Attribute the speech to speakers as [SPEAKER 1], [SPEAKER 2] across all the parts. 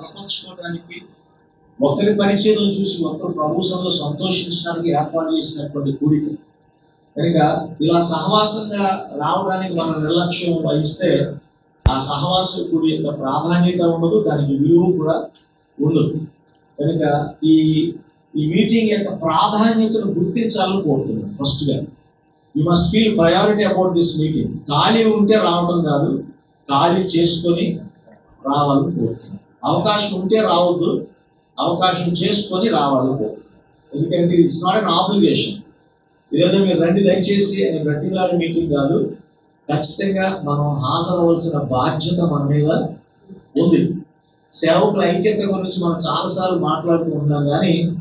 [SPEAKER 1] బలపరచుకోవడానికి ఒకరి పరిచయం చూసి ఒకరు ప్రభుత్వంలో సంతోషించడానికి ఏర్పాటు చేసినటువంటి కూడిక. కనుక ఇలా సహవాసంగా రావడానికి మనం నిర్లక్ష్యం వహిస్తే ఆ సహవాస కూడి యొక్క ప్రాధాన్యత ఉండదు దానికి విలువ కూడా ఉండదు. కనుక ఈ ఈ మీటింగ్ యొక్క ప్రాధాన్యతను గుర్తించాలని కోరుతున్నాను ఫస్ట్గా. You must feel priority about this meeting ఖాళీ ఉంటే రావడం కాదు ఖాళీ చేసుకొని రావాలని కోరుతున్నాను. అవకాశం ఉంటే రావద్దు. అవకాశం చేసుకొని రావాలి. ఎందుకంటే ఇట్స్ నాట్ అన్ ఆబ్లిగేషన్ ఇదేదో మీరు రండి దయచేసి అని బ్రతిలాడే మీటింగ్ కాదు. ఖచ్చితంగా మనం హాజరవలసిన బాధ్యత మన మీద ఉంది. సేవకుల ఐక్యత గురించి మనం చాలాసార్లు మాట్లాడుకుంటున్నాం కానీ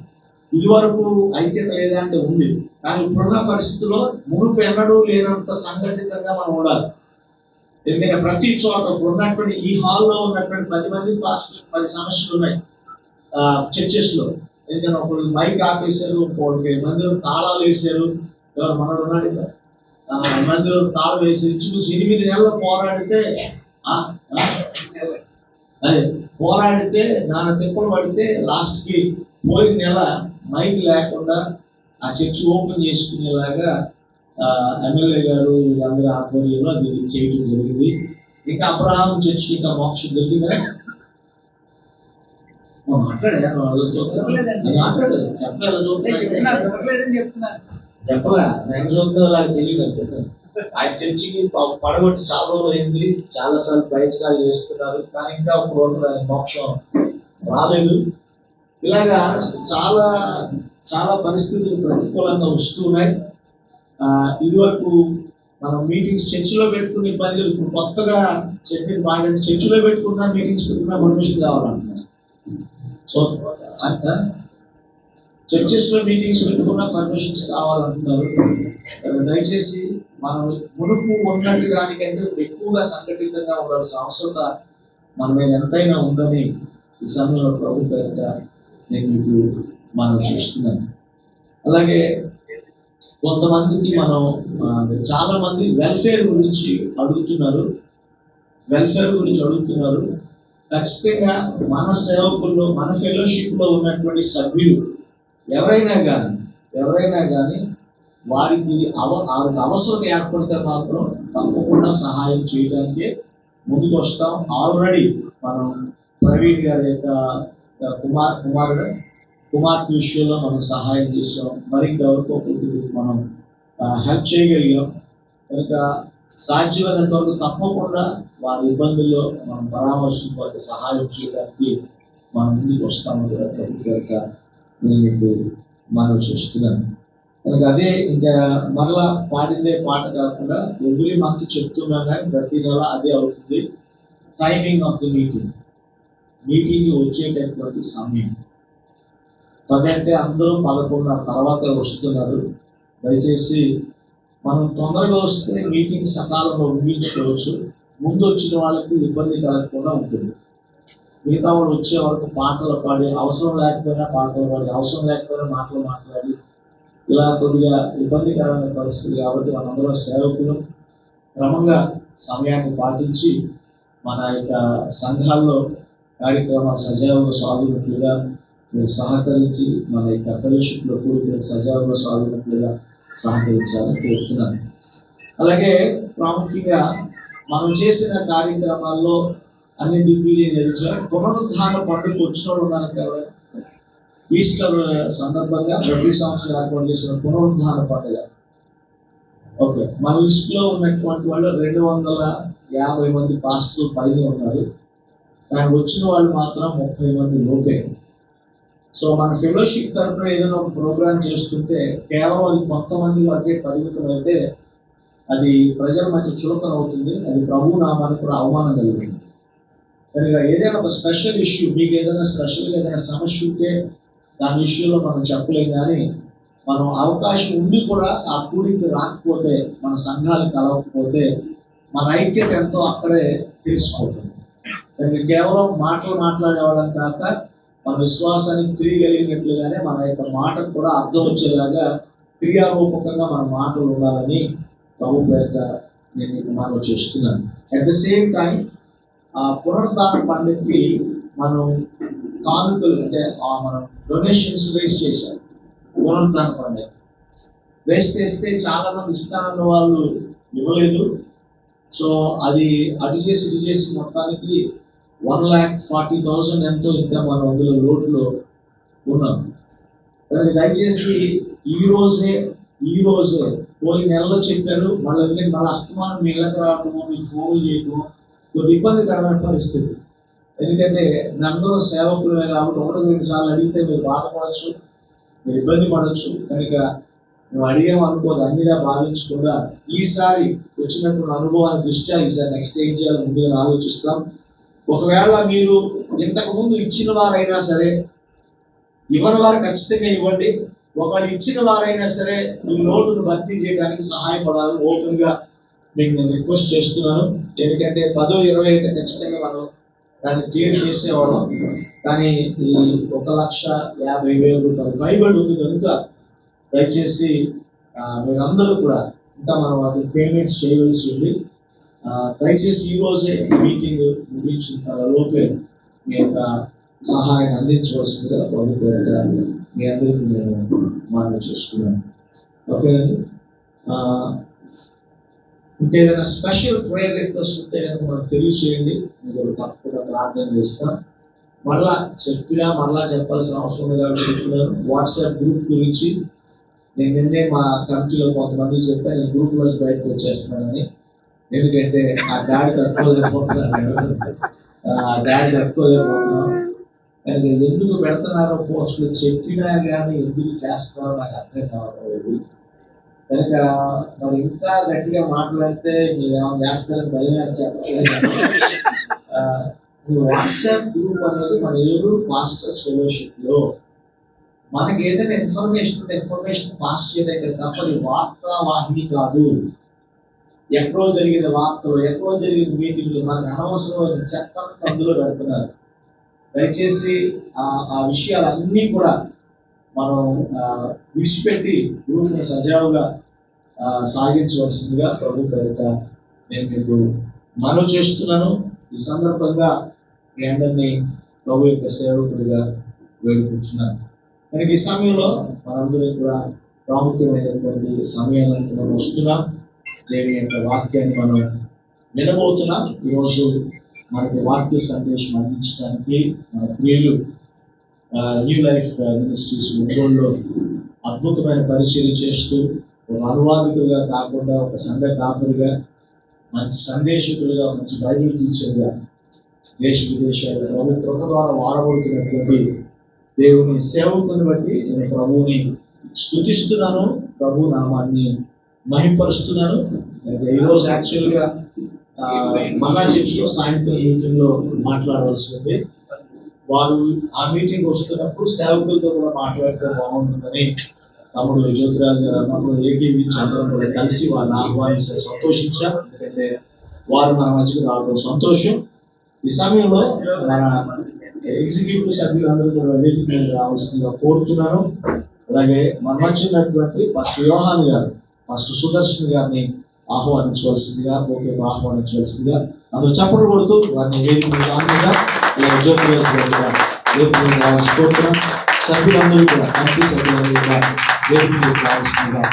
[SPEAKER 1] ఇదివరకు ఐక్యత లేదా అంటే ఉంది. కానీ ఇప్పుడున్న పరిస్థితుల్లో మునుపు ఎన్నడూ లేనంత సంఘటితంగా మనం ఉండాలి. ఎందుకంటే ప్రతి చోట ఇప్పుడు ఉన్నటువంటి ఈ హాల్లో ఉన్నటువంటి పది మంది పాస్టర్ పది సమస్యలు ఉన్నాయి. చర్చెస్లో. ఎందుకంటే ఒకళ్ళు మైక్ ఆపేశారు ఒకళ్ళకి మందిరం తాళాలు వేశారు. ఎవరు మనడు ఉన్నాడు మందిరం తాళం వేసి చూసి ఎనిమిది నెలలు పోరాడితే అదే పోరాడితే నాన్న తిప్పలు పడితే లాస్ట్కి పోయిన నెల మైక్ లేకుండా ఆ చర్చ్ ఓపెన్ చేసుకునేలాగా ఎమ్మెల్యే గారు వీళ్ళందరూ ఆధ్వర్యంలో అది చేయటం జరిగింది. ఇంకా అబ్రహాం చర్చికి ఇంకా మోక్షం దొరికిందా? మాట్లాడా వాళ్ళతో మాట్లాడు చెప్పలా. నేను చూద్దాం నాకు తెలియదు ఆ చర్చికి పడగొట్టి చాలా రోజులు అయింది. చాలా సార్లు ప్రయత్నాలు చేస్తున్నారు. కానీ ఇంకా వరకు దానికి మోక్షం రాలేదు. ఇలాగా చాలా చాలా పరిస్థితులు ప్రతికూలంగా వస్తూ ఉన్నాయి. ఆ, ఇదివరకు మనం మీటింగ్స్ చర్చిలో పెట్టుకునే పని ఇప్పుడు కొత్తగా చెప్పిన మాట చర్చిలో పెట్టుకున్నా మీటింగ్స్ పెట్టుకున్నా పర్మిషన్ కావాలంటున్నారు. సో అంత? చర్చెస్లో మీటింగ్స్ పెట్టుకున్న పర్మిషన్స్ కావాలంటున్నారు. దయచేసి మనం మునుపు ఉన్నట్టు దానికంటే ఎక్కువగా సంఘటితంగా ఉండాల్సిన అవసరత మన మీద ఎంతైనా ఉందని ఈ సమయంలో ప్రభు పేరిట నేను మీకు మనం చూస్తున్నాను. అలాగే కొంతమందికి మనం చాలా మంది వెల్ఫేర్ గురించి అడుగుతున్నారు. వెల్ఫేర్ గురించి అడుగుతున్నారు. ఖచ్చితంగా మన సేవకుల్లో మన ఫెలోషిప్లో ఉన్నటువంటి సభ్యులు ఎవరైనా కానీ ఎవరైనా కానీ వారికి అవ వారికి అవసరం ఏర్పడితే మాత్రం తప్పకుండా సహాయం చేయడానికి ముందుకు వస్తాం ఆల్రెడీ మనం ప్రవీణ్ గారి యొక్క కుమార్ కుమారుడు కుమార్తె విషయంలో మనం సహాయం చేసాం మరింత ఎవరికో మనం హెల్ప్ చేయగలిగాం. కనుక సాధ్యమైనంత వరకు తప్పకుండా వారి ఇబ్బందుల్లో మనం పరామర్శించి వారికి సహాయం చేయడానికి మనం ముందుకు వస్తాము కూడా ప్రభు నేను మీకు మనం చూస్తున్నాను. కనుక అదే ఇంకా మరలా పాడిందే పాట కాకుండా ఎవ్రీ మంత్ చెప్తున్నా కానీ ప్రతి నెల అదే అవుతుంది. Timing of the meeting meeting వచ్చేటటువంటి సమయం. పదంటే అందరూ పదకొండున్నర తర్వాతే వస్తున్నారు. దయచేసి మనం తొందరగా వస్తే మీటింగ్ సకాలంలో ముగించుకోవచ్చు. ముందు వచ్చిన వాళ్ళకి ఇబ్బంది కలగకుండా ఉంటుంది. మిగతా వాళ్ళు వచ్చే వరకు పాటలు పాడి అవసరం లేకపోయినా పాటలు పాడి అవసరం లేకపోయినా మాటలు మాట్లాడి ఇలా కొద్దిగా ఇబ్బందికరమైన పరిస్థితి కాబట్టి మనందరం సేవకులు. క్రమంగా సమయాన్ని పాటించి మన యొక్క సంఘాల్లో కార్యక్రమాలు సజావుగా సాగునట్లుగా మీరు సహకరించి మన యొక్క ఫెలోషిప్లో సజావుగా సాగునట్లుగా సహకరించాలని కోరుతున్నాను. అలాగే ప్రాముఖ్యంగా మనం చేసిన కార్యక్రమాల్లో అన్ని దిగ్విజయం జరిగించారు పునరుద్ధాన పండుగ వచ్చిన వాళ్ళు ఉన్నారు కదా ఈస్టర్ సందర్భంగా ప్రతి సంవత్సరం ఏర్పాటు చేసిన పునరుద్ధాన పండుగ ఓకే మన లిస్ట్లో ఉన్నటువంటి వాళ్ళు రెండు వందల యాభై మంది పాస్టులు పైన ఉన్నారు. కానీ వచ్చిన వాళ్ళు మాత్రం ముప్పై మంది లోపే. సో మన ఫెలోషిప్ తరఫున ఏదైనా ఒక ప్రోగ్రామ్ చేస్తుంటే కేవలం అది కొంతమంది వరకే పరిమితం అయితే అది ప్రజల మధ్య చులకన అవుతుంది అది ప్రభు నామానికి కూడా అవమానం కలుగుతుంది కనుక ఏదైనా ఒక స్పెషల్ ఇష్యూ మీకు ఏదైనా స్పెషల్గా ఏదైనా సమస్య ఉంటే దాని విషయంలో మనం చెప్పలేం కానీ మనం అవకాశం ఉండి కూడా ఆ కూడికి రాకపోతే మన సంఘాలు కలవకపోతే మన ఐక్యత ఎంతో అక్కడే తెలిసిపోతుంది దానికి కేవలం మాటలు మాట్లాడే వాళ్ళం కాక మన విశ్వాసానికి తిరిగలిగినట్లుగానే మన యొక్క మాటకు కూడా అర్థం వచ్చేలాగా క్రియారూపకంగా మన మాటలు ఉండాలని ప్రభు పేరిట నేను మీకు మనం చేస్తున్నాను. అట్ ద సేమ్ టైం ఆ పునరుద్ధాన పండుగకి మనం కానుకలు అంటే ఆ మనం డొనేషన్స్ వేస్ట్ చేశాం. పునరుద్ధాన పండుగ. వేస్ట్ చేస్తే చాలా మంది ఇస్తానన్న వాళ్ళు ఇవ్వలేదు. సో అది అటు చేసి ఇటు చేసి మొత్తానికి వన్ ల్యాక్ ఫార్టీ థౌసండ్ ఎంతో ఇంకా మనం అందులో లోటులో ఉన్నాం. దానికి దయచేసి ఈ రోజే ఈ రోజే పోయిన నెలలో చెప్పారు మళ్ళీ మళ్ళీ అస్తమానం మీ ఇళ్ళకి మీకు ఫోన్లు చేయడము కొద్ది ఇబ్బందికరమైన పరిస్థితి. ఎందుకంటే అందరూ సేవకులమే కాబట్టి ఒకటి రెండు సార్లు అడిగితే మీరు బాధపడచ్చు మీరు ఇబ్బంది పడవచ్చు కనుక మేము అడిగాం అనుకోదు అన్నిగా భావించకుండా ఈసారి వచ్చినటువంటి అనుభవాన్ని దృష్ట్యా ఈసారి నెక్స్ట్ ఏం చేయాలి ముందుగా ఆలోచిస్తాం. ఒకవేళ మీరు ఇంతకు ముందు ఇచ్చిన వారైనా సరే ఇవ్వని వారు ఖచ్చితంగా ఇవ్వండి. ఒకవేళ ఇచ్చిన వారైనా సరే మీ లోటును భర్తీ చేయడానికి సహాయపడాలని ఓపెన్గా మీకు నేను రిక్వెస్ట్ చేస్తున్నాను. ఎందుకంటే పదో ఇరవై అయితే ఖచ్చితంగా మనం దాన్ని క్లియర్ చేసేవాళ్ళం. కానీ ఈ ఒక లక్ష యాభై వేల రూపాయలు పైబడి ఉంది కనుక దయచేసి మీరందరూ కూడా ఇంకా మనం వాటికి పేమెంట్స్ చేయవలసి ఉంది. దయచేసి ఈ రోజే మీటింగ్ ముగించిన తర్వాతలోపే మీ యొక్క సహాయాన్ని అందించవలసిందిగా ప్రభుత్వ మీ అందరికీ నేను మనం చేసుకున్నాను. ఓకేనండి? ఆ, ఇంకేదైనా స్పెషల్ ప్రేయర్ రిక్వెస్ట్ ఉంటే కనుక మనకు తెలియచేయండి. మీకు తప్పకుండా ప్రార్థన చేస్తాం. మరలా చెప్పినా మరలా చెప్పాల్సిన అవసరం లేదు కాబట్టి చెప్తున్నాను. వాట్సాప్ గ్రూప్ గురించి నేను నిన్నే మా కమిటీలో కొంతమంది చెప్పాను. నేను గ్రూప్ నుంచి బయటకు వచ్చేస్తున్నానని. ఎందుకంటే ఆ దాడి తట్టుకోలేకపోతున్నాను ఆ దాడి తట్టుకోలేకపోతున్నాం ఎందుకు పెడుతున్నారో పోస్టులు చెప్పినా కానీ ఎందుకు చేస్తున్నారో నాకు అర్థం కావట్లేదు. కనుక మరి ఇంకా గట్టిగా మాట్లాడితే మీరు ఏమైనా చేస్తారని భయం ఆ, వాట్సాప్ గ్రూప్ అనేది మన ఏలూరు పాస్టర్స్ ఫెలోషిప్లో మనకి ఏదైనా ఇన్ఫర్మేషన్ ఉంటే ఇన్ఫర్మేషన్ పాస్ చేయడానికి తప్ప వార్తావాహిని వార్తా కాదు. ఎక్కడో జరిగిన వార్తలు ఎక్కడో జరిగిన మీటింగ్లు మనకు అనవసరమైన చెత్త అందులో పెడుతున్నారు. దయచేసి ఆ ఆ విషయాలన్నీ కూడా మనం విడిచిపెట్టి గ్రూప్ని సజావుగా సాగించవలసిందిగా ప్రభు కనుక నేను మీకు మనవి చేస్తున్నాను. ఈ సందర్భంగా మీ అందరినీ ప్రభు యొక్క సేవకుడిగా వేడుకుంటున్నాను మనకి ఈ సమయంలో మనందరం కూడా ప్రాముఖ్యమైనటువంటి సమయాలను మనం వస్తున్నాం. దేవుని యొక్క వాక్యాన్ని మనం వినబోతున్నాం. ఈరోజు మనకి వాక్య సందేశం అందించడానికి మన క్రియలు న్యూ లైఫ్ మినిస్ట్రీస్ ఒంగోలులో అద్భుతమైన పరిచయం చేస్తూ ఒక అనువాదకులుగా కాకుండా ఒక సంఘ కాపురిగా మంచి సందేశకులుగా మంచి బైబిల్ టీచర్గా దేశ విదేశాలు ప్రభు కృప ద్వారా వాడబడుతున్నటువంటి దేవుని సేవకుని బట్టి నేను ప్రభువుని స్థుతిస్తున్నాను. ప్రభు నామాన్ని మహిపరుస్తున్నాను అయితే ఈరోజు యాక్చువల్గా మన్నా చర్చిలో సాయంత్రం మీటింగ్లో మాట్లాడవలసి ఉంది. వారు ఆ మీటింగ్ వస్తున్నప్పుడు సేవకులతో కూడా మాట్లాడితే బాగుంటుందని తమ్ముడు జ్యోతిరాజు గారు అన్నప్పుడు ఏకీవించి అందరం కూడా కలిసి వారిని ఆహ్వానించి సంతోషించాం ఎందుకంటే వారు మన మధ్యకు రావడం సంతోషం. ఈ సమయంలో మన ఎగ్జిక్యూటివ్ సభ్యులందరూ కూడా వేదిక మీద రావాల్సిందిగా కోరుతున్నాను. అలాగే మన వచ్చినటువంటి ఫస్ట్ యోహాన్ గారు ఫస్ట్ సుదర్శన్ గారిని ఆహ్వానించవలసిందిగా ఓకేతో ఆహ్వానించవలసిందిగా. అందులో చప్పట్లు కొడుతూ వారిని వేదిక మీద రానుగా అలాగే జ్యోతిరాజు కూడా వేదిక మీద రావాల్సి కోరుతున్నాం. సభ్యులందరూ కూడా కమిటీ సభ్యులందరూ కూడా వేదిక మీద రావాల్సిందిగా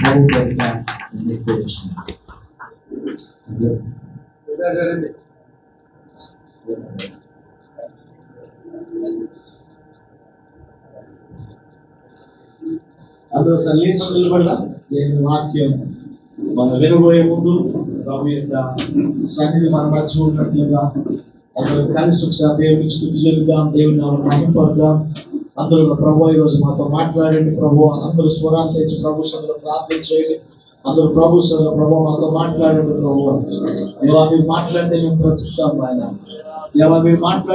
[SPEAKER 1] ప్రభు పేరిట అందరూ సల్లీసు నిలబడదాం దేవుని వాక్యం మనం వినబోయే ముందు ప్రభు యొక్క సన్నిధి మన మధ్య ఉన్నట్లుగా అందరూ కలిసి ఒకసారి దేవునికి స్థుతి చెల్లిద్దాం దేవుని మనం మహిమపడదాం అందరూ కూడా ప్రభు ఈరోజు మాతో మాట్లాడండి ప్రభు. అందరూ స్వరాలు తెచ్చి ప్రభు సందులో ప్రార్థన చేయండి. అందరూ ప్రభు సందులో ప్రభు మాతో మాట్లాడండి ప్రభు. దేవా మీరు మాట్లాడితే మేము బ్రతుకుతాం ఆయన. దేవా మీరు మాట్లాడి